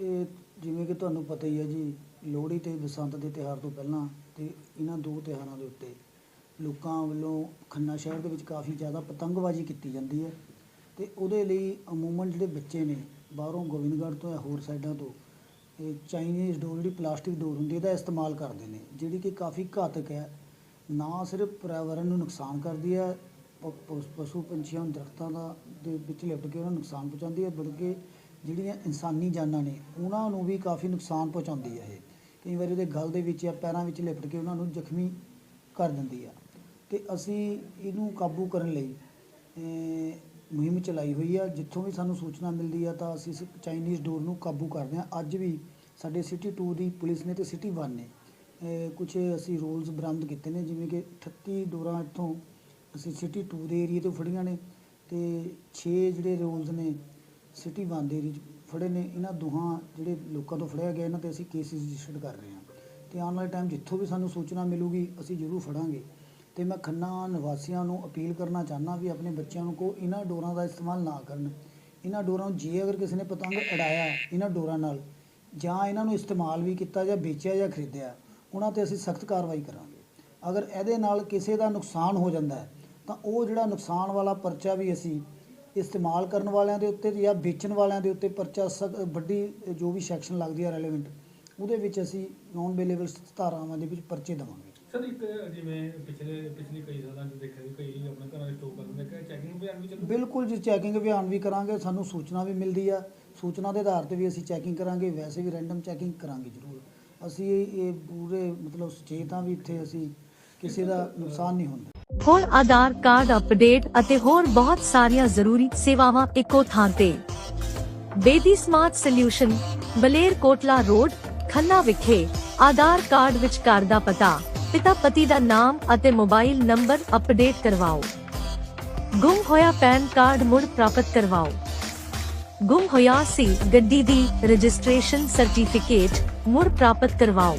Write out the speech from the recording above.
ਇਹ ਜਿਵੇਂ ਕਿ ਤੁਹਾਨੂੰ ਪਤਾ ਹੀ ਹੈ ਜੀ, ਲੋਹੜੀ ਤੇ ਬਸੰਤ ਦੇ ਤਿਉਹਾਰ ਤੋਂ ਪਹਿਲਾਂ ਅਤੇ ਇਹਨਾਂ ਦੋ ਤਿਉਹਾਰਾਂ ਦੇ ਉੱਤੇ ਲੋਕਾਂ ਵੱਲੋਂ ਖੰਨਾ ਸ਼ਹਿਰ ਦੇ ਵਿੱਚ ਕਾਫੀ ਜ਼ਿਆਦਾ ਪਤੰਗਬਾਜ਼ੀ ਕੀਤੀ ਜਾਂਦੀ ਹੈ ਅਤੇ ਉਹਦੇ ਲਈ ਅਮੂਮਨ ਜਿਹੜੇ ਬੱਚੇ ਨੇ ਬਾਹਰੋਂ ਗੋਬਿੰਦਗੜ੍ਹ ਤੋਂ ਜਾਂ ਹੋਰ ਸਾਈਡਾਂ ਤੋਂ, ਇਹ ਚਾਈਨੀਜ਼ ਡੋਰ, ਜਿਹੜੀ ਪਲਾਸਟਿਕ ਡੋਰ ਹੁੰਦੀ ਹੈ ਇਹਦਾ ਇਸਤੇਮਾਲ ਕਰਦੇ ਨੇ, ਜਿਹੜੀ ਕਿ ਕਾਫੀ ਘਾਤਕ ਹੈ। ਨਾ ਸਿਰਫ ਪਰਿਆਵਰਨ ਨੂੰ ਨੁਕਸਾਨ ਕਰਦੀ ਹੈ ਪਸ਼ੂ ਪੰਛੀਆਂ ਨੂੰ ਦਰਖਤਾਂ ਦਾ ਦੇ ਵਿੱਚ ਲਿਪਟ ਕੇ ਉਹਨਾਂ ਨੂੰ ਨੁਕਸਾਨ ਪਹੁੰਚਾਉਂਦੀ ਹੈ, ਬਲਕਿ ਜਿਹੜੀਆਂ ਇਨਸਾਨੀ ਜਾਨਾਂ ਨੇ, ਉਹਨਾਂ ਨੂੰ ਵੀ ਕਾਫੀ ਨੁਕਸਾਨ ਪਹੁੰਚਾਉਂਦੀ ਹੈ ਇਹ। ਕਈ ਵਾਰੀ ਉਹਦੇ ਗਲ ਦੇ ਵਿੱਚ ਜਾਂ ਪੈਰਾਂ ਵਿੱਚ ਲਿਪਟ ਕੇ ਉਹਨਾਂ ਨੂੰ ਜ਼ਖਮੀ ਕਰ ਦਿੰਦੀ ਆ। ਤੇ ਅਸੀਂ ਇਹਨੂੰ ਕਾਬੂ ਕਰਨ ਲਈ ਮੁਹਿੰਮ ਚਲਾਈ ਹੋਈ ਆ। ਜਿੱਥੋਂ ਵੀ ਸਾਨੂੰ ਸੂਚਨਾ ਮਿਲਦੀ ਆ, ਤਾਂ ਅਸੀਂ ਇਸ ਚਾਈਨੀਜ਼ ਡੋਰ ਨੂੰ ਕਾਬੂ ਕਰਦੇ ਆ। ਅੱਜ ਵੀ ਸਾਡੇ ਸਿਟੀ 2 ਦੀ ਪੁਲਿਸ ਨੇ ਤੇ ਸਿਟੀ 1 ਨੇ ਕੁਝ ਅਸੀਂ ਰੋਲਸ ਬਰਾਮਦ ਕੀਤੇ ਨੇ, ਜਿਵੇਂ ਕਿ 38 ਡੋਰਾਂ ਇੱਥੋਂ ਅਸੀਂ ਸਿਟੀ 2 ਦੇ ਏਰੀਏ ਤੋਂ ਫੜੀਆਂ ਨੇ ਤੇ 6 ਜਿਹੜੇ ਰੋਲਸ ਨੇ ਸਿਟੀ 1 ਦੇ ਏਰੀਏ 'ਚ ਫੜੇ ਨੇ, ਇਹਨਾਂ ਦੋਹਾਂ ਜਿਹੜੇ ਲੋਕਾਂ ਤੋਂ ਫੜਿਆ ਗਿਆ, ਇਹਨਾਂ ਤੇ ਅਸੀਂ ਕੇਸਿਸ ਰਜਿਸਟਰਡ ਕਰ ਰਹੇ ਹਾਂ। ਤੇ ਆਉਣ ਵਾਲੇ ਟਾਈਮ ਜਿੱਥੋਂ ਵੀ ਸਾਨੂੰ ਸੂਚਨਾ ਮਿਲੂਗੀ, ਅਸੀਂ ਜ਼ਰੂਰ ਫੜਾਂਗੇ। ਤੇ ਮੈਂ ਖੰਨਾ ਨਿਵਾਸੀਆਂ ਨੂੰ ਅਪੀਲ ਕਰਨਾ ਚਾਹੁੰਦਾ ਵੀ ਆਪਣੇ ਬੱਚਿਆਂ ਨੂੰ ਕੋ ਇਹਨਾਂ ਡੋਰਾਂ ਦਾ ਇਸਤੇਮਾਲ ਨਾ ਕਰਨ। ਇਹਨਾਂ ਡੋਰਾਂ ਨੂੰ ਜੇ ਅਗਰ ਕਿਸੇ ਨੇ ਪਤੰਗ ਅੜਾਇਆ ਇਹਨਾਂ ਡੋਰਾਂ ਨਾਲ, ਜਾਂ ਇਹਨਾਂ ਨੂੰ ਇਸਤੇਮਾਲ ਵੀ ਕੀਤਾ ਜਾਂ ਵੇਚਿਆ ਜਾਂ ਖਰੀਦਿਆ, ਉਹਨਾਂ ਤੇ ਅਸੀਂ ਸਖਤ ਕਾਰਵਾਈ ਕਰਾਂਗੇ। ਅਗਰ ਇਹਦੇ ਨਾਲ ਕਿਸੇ ਦਾ ਨੁਕਸਾਨ ਹੋ ਜਾਂਦਾ ਤਾਂ ਉਹ ਜਿਹੜਾ ਨੁਕਸਾਨ ਵਾਲਾ ਪਰਚਾ ਵੀ ਅਸੀਂ ਇਸਤੇਮਾਲ ਕਰਨ ਵਾਲਿਆਂ ਦੇ ਉੱਤੇ ਜਾਂ ਵੇਚਣ ਵਾਲਿਆਂ ਦੇ ਉੱਤੇ ਪਰਚਾ ਵੱਡੀ ਜੋ ਵੀ ਸੈਕਸ਼ਨ ਲੱਗਦੀ ਹੈ ਰੈਲੇਵੈਂਟ ਉਹਦੇ ਵਿੱਚ ਅਸੀਂ ਨੌਨ ਬੇਲੇਬਲ ਧਾਰਾਵਾਂ ਦੇ ਵਿੱਚ ਪਰਚੇ ਦੇਵਾਂਗੇ। ਸਰ ਇੱਕ ਜਿਵੇਂ ਪਿਛਲੇ ਪਿਛਲੀ ਕਈ ਸਾਲਾਂ 'ਚ ਦੇਖਿਆ ਵੀ ਕਈ ਆਪਣੇ ਘਰਾਂ ਦੇ ਸਟੋਕ ਕਰਦੇ ਕਿ ਚੈਕਿੰਗ ਅਭਿਆਨ ਵੀ ਚੱਲੂ ਬਿਲਕੁਲ ਜੀ ਚੈਕਿੰਗ ਅਭਿਆਨ ਵੀ ਕਰਾਂਗੇ ਸਾਨੂੰ ਸੂਚਨਾ ਵੀ ਮਿਲਦੀ ਆ। ਸੂਚਨਾ ਦੇ ਆਧਾਰ ਤੇ ਵੀ ਅਸੀਂ ਚੈਕਿੰਗ ਕਰਾਂਗੇ ਵੈਸੇ ਵੀ ਰੈਂਡਮ ਚੈਕਿੰਗ ਕਰਾਂਗੇ ਜ਼ਰੂਰ। ਅਸੀਂ ਇਹ ਪੂਰੇ ਮਤਲਬ ਸੁਚੇਤ ਹਾਂ ਵੀ ਇੱਥੇ ਅਸੀਂ ਕਿਸੇ ਦਾ ਨੁਕਸਾਨ ਨਹੀਂ ਹੁੰਦਾ। ਹੋਰ ਆਧਾਰ ਕਾਰਡ ਅਪਡੇਟ ਅਤੇ ਹੋਰ ਬਹੁਤ ਸਾਰੀਆਂ ਜ਼ਰੂਰੀ ਸੇਵਾਵਾਂ ਇੱਕੋ ਥਾਂ ਤੇ। Bedi smart solution Baler Kotla road, Khanna ਵਿਖੇ ਆਧਾਰ ਕਾਰਡ ਵਿੱਚ ਘਰ ਦਾ ਪਤਾ, ਪਿਤਾ ਪਤੀ ਦਾ ਨਾਮ ਅਤੇ ਮੋਬਾਈਲ ਨੰਬਰ ਅਪਡੇਟ ਕਰਵਾਓ। ਗੁੰਮ ਹੋਇਆ ਪੈਨ ਕਾਰਡ ਮੁੜ ਪ੍ਰਾਪਤ ਕਰਵਾਓ। ਗੁੰਮ ਹੋਇਆ ਸੀ ਗੱਡੀ ਦੀ ਰਜਿਸਟ੍ਰੇਸ਼ਨ ਸਰਟੀਫਿਕੇਟ ਮੁੜ ਪ੍ਰਾਪਤ ਕਰਵਾਓ।